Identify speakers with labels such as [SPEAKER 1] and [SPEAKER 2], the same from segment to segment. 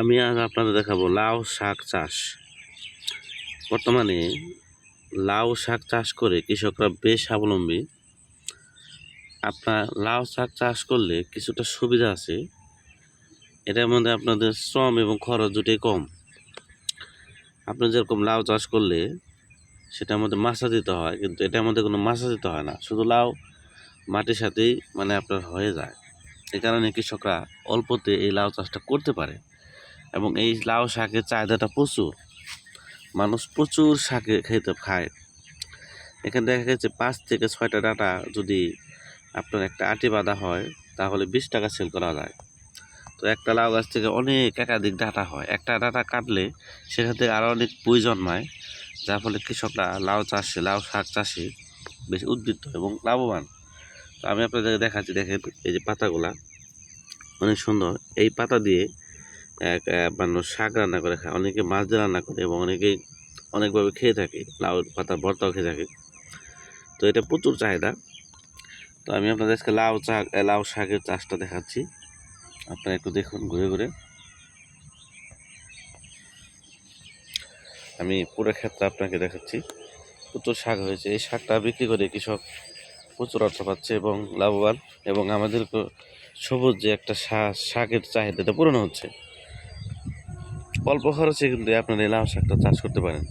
[SPEAKER 1] আমি আজ আপনাদের দেখাবো লাউ শাক চাষ। বর্তমানে লাউ শাক চাষ করে কৃষকরা বেশ স্বাবলম্বী। আপনার লাউ শাক চাষ করলে কিছুটা সুবিধা আছে। এটার মধ্যে আপনাদের শ্রম এবং খরচ দুটোই কম। আপনি যেরকম লাউ চাষ করলে সেটার মধ্যে মাছা দিতে হয়, কিন্তু এটার মধ্যে কোনো মাছা দিতে হয় না। শুধু লাউ মাটির সাথেই মানে আপনার হয়ে যায়। এই কারণে কৃষকরা অল্পতে এই লাউ চাষটা করতে পারে। এবং এই লাউ শাকের চাহিদাটা প্রচুর। মানুষ প্রচুর শাকে খেতে খায়। এখানে দেখা গেছে পাঁচ থেকে ছয়টা ডাটা যদি আপনার একটা আটি বাঁধা হয়, তাহলে বিশ টাকা সেল করা যায়। তো একটা লাউ গাছ থেকে অনেক একাধিক ডাটা হয়। একটা ডাটা কাটলে সেখান থেকে আরও অনেক পুঁই জন্মায়, যার ফলে কৃষকরা লাউ চাষে, লাউ শাক চাষে বেশি উদ্বৃত্ত এবং লাভবান। তো আমি আপনাদের দেখাচ্ছি, দেখেন এই যে পাতাগুলা। অনেক সুন্দর। এই পাতা দিয়ে মানুষ শাক রান্না করে খায়। অনেকে মাছ দিয়ে রান্না করে এবং অনেকেই অনেকভাবে খেয়ে থাকে, লাউ পাতা, ভর্তাও খেয়ে থাকে। তো এটা প্রচুর চাহিদা। তো আমি আপনাদের আজকে লাউ চা লাউ শাকের চাষটা দেখাচ্ছি। আপনারা একটু দেখুন ঘুরে ঘুরে। আমি পুরো ক্ষেত্রে আপনাকে দেখাচ্ছি। প্রচুর শাক হয়েছে। এই শাকটা বিক্রি করে কৃষক প্রচুর অর্থ পাচ্ছে এবং লাভবান এবং আমাদের সবুজ যে একটা শাকের চাহিদাটা পূরণ হচ্ছে। অল্প খরচে কিন্তু আপনারা এই লাউ শাকটা চাষ করতে পারেন।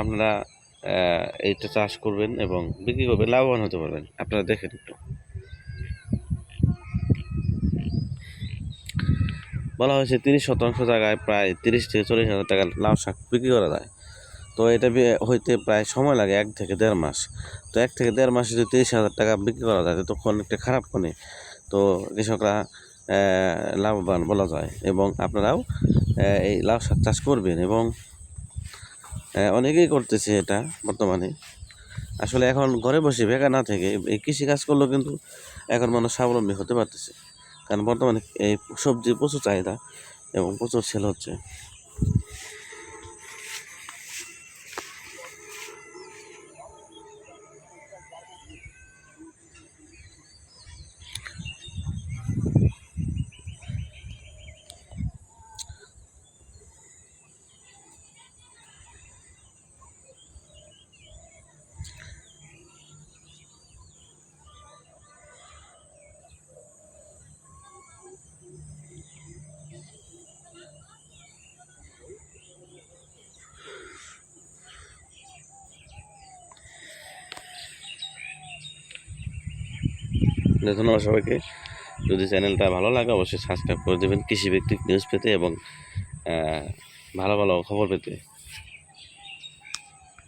[SPEAKER 1] আপনারা এইটা চাষ করবেন এবং বিক্রি করবেন, লাভবান হতে পারবেন। আপনারা দেখেন একটু। বলা হয়েছে তিরিশ শতাংশ জায়গায় প্রায় তিরিশ থেকে চল্লিশ হাজার টাকা লাউ শাক বিক্রি করা যায়। তো এটা হইতে প্রায় সময় লাগে এক থেকে দেড় মাস। তো এক থেকে দেড় মাসে যদি তিরিশ হাজার টাকা বিক্রি করা যায় তখন একটা খারাপ কোনে তো কৃষকরা লাভবান বলা যায় এবং আপনারাও এই লাউ শাক চাষ করবেন এবং অনেকেই করতেছে এটা বর্তমানে। আসলে এখন ঘরে বসে বেকার না থেকে এই কৃষিকাজ করলেও কিন্তু এখন মানুষ স্বাবলম্বী হতে পারতেছে। কারণ বর্তমানে এই সবজির প্রচুর চাহিদা এবং প্রচুর সেল হচ্ছে। ধন্যবাদ সবাইকে। যদি চ্যানেলটা ভালো লাগে, অবশ্যই সাবস্ক্রাইব করে দেবেন। কৃষিভিত্তিক নিউজ পেতে এবং ভালো ভালো খবর পেতে।